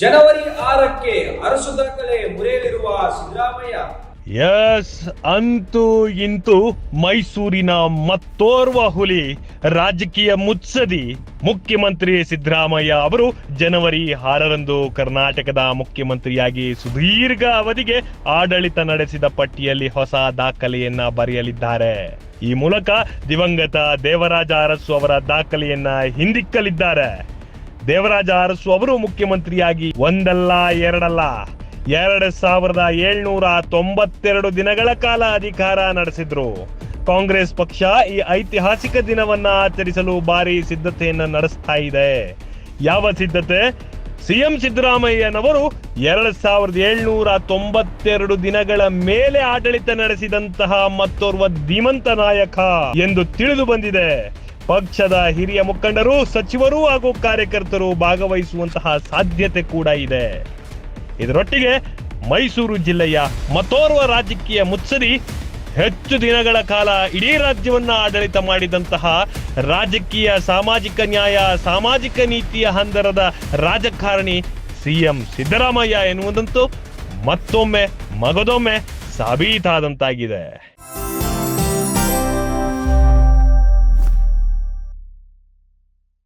ಜನವರಿ ಆರಕ್ಕೆ ಅರಸು ದಾಖಲೆ ಮುರಿಯಲಿರುವ ಸಿದ್ದರಾಮಯ್ಯ. ಎಸ್, ಅಂತೂ ಇಂತೂ ಮೈಸೂರಿನ ಮತ್ತೋರ್ವ ಹುಲಿ, ರಾಜಕೀಯ ಮುತ್ಸದಿ ಮುಖ್ಯಮಂತ್ರಿ ಸಿದ್ದರಾಮಯ್ಯ ಅವರು ಜನವರಿ ಆರರಂದು ಕರ್ನಾಟಕದ ಮುಖ್ಯಮಂತ್ರಿಯಾಗಿ ಸುದೀರ್ಘ ಅವಧಿಗೆ ಆಡಳಿತ ನಡೆಸಿದ ಪಟ್ಟಿಯಲ್ಲಿ ಹೊಸ ದಾಖಲೆಯನ್ನ ಬರೆಯಲಿದ್ದಾರೆ. ಈ ಮೂಲಕ ದಿವಂಗತ ದೇವರಾಜ ಅರಸು ಅವರ ದಾಖಲೆಯನ್ನ ಹಿಂದಿಕ್ಕಲಿದ್ದಾರೆ. ದೇವರಾಜ ಅರಸು ಅವರು ಮುಖ್ಯಮಂತ್ರಿಯಾಗಿ ಒಂದಲ್ಲ, ಎರಡಲ್ಲ. ಎರಡ್ ಸಾವಿರದ ಏಳ್ನೂರ ತೊಂಬತ್ತೆರಡು ದಿನಗಳ ಕಾಲ ಅಧಿಕಾರ ನಡೆಸಿದ್ರು. ಕಾಂಗ್ರೆಸ್ ಪಕ್ಷ ಈ ಐತಿಹಾಸಿಕ ದಿನವನ್ನ ಆಚರಿಸಲು ಭಾರಿ ಸಿದ್ಧತೆಯನ್ನ ನಡೆಸ್ತಾ ಇದೆ. ಯಾವ ಸಿದ್ಧತೆ? ಸಿಎಂ ಸಿದ್ದರಾಮಯ್ಯನವರು ಎರಡ್ ಸಾವಿರದ ಏಳ್ನೂರ ತೊಂಬತ್ತೆರಡು ದಿನಗಳ ಮೇಲೆ ಆಡಳಿತ ನಡೆಸಿದಂತಹ ಮತ್ತೋರ್ವ ಧೀಮಂತ ನಾಯಕ ಎಂದು ತಿಳಿದು ಬಂದಿದೆ. ಪಕ್ಷದ ಹಿರಿಯ ಮುಖಂಡರು, ಸಚಿವರು ಹಾಗೂ ಕಾರ್ಯಕರ್ತರು ಭಾಗವಹಿಸುವಂತಹ ಸಾಧ್ಯತೆ ಕೂಡ ಇದೆ. ಇದರೊಟ್ಟಿಗೆ ಮೈಸೂರು ಜಿಲ್ಲೆಯ ಮತೋರ್ವ ರಾಜಕೀಯ ಮುತ್ಸರಿ ಹೆಚ್ಚು ದಿನಗಳ ಕಾಲ ಇಡೀ ರಾಜ್ಯವನ್ನ ಆಡಳಿತ ಮಾಡಿದಂತಹ ರಾಜಕೀಯ, ಸಾಮಾಜಿಕ ನ್ಯಾಯ, ಸಾಮಾಜಿಕ ನೀತಿಯ ಹಂದರದ ರಾಜಕಾರಣಿ ಸಿಎಂ ಸಿದ್ದರಾಮಯ್ಯ ಎನ್ನುವುದಂತೂ ಮತ್ತೊಮ್ಮೆ ಮಗದೊಮ್ಮೆ ಸಾಬೀತಾದಂತಾಗಿದೆ.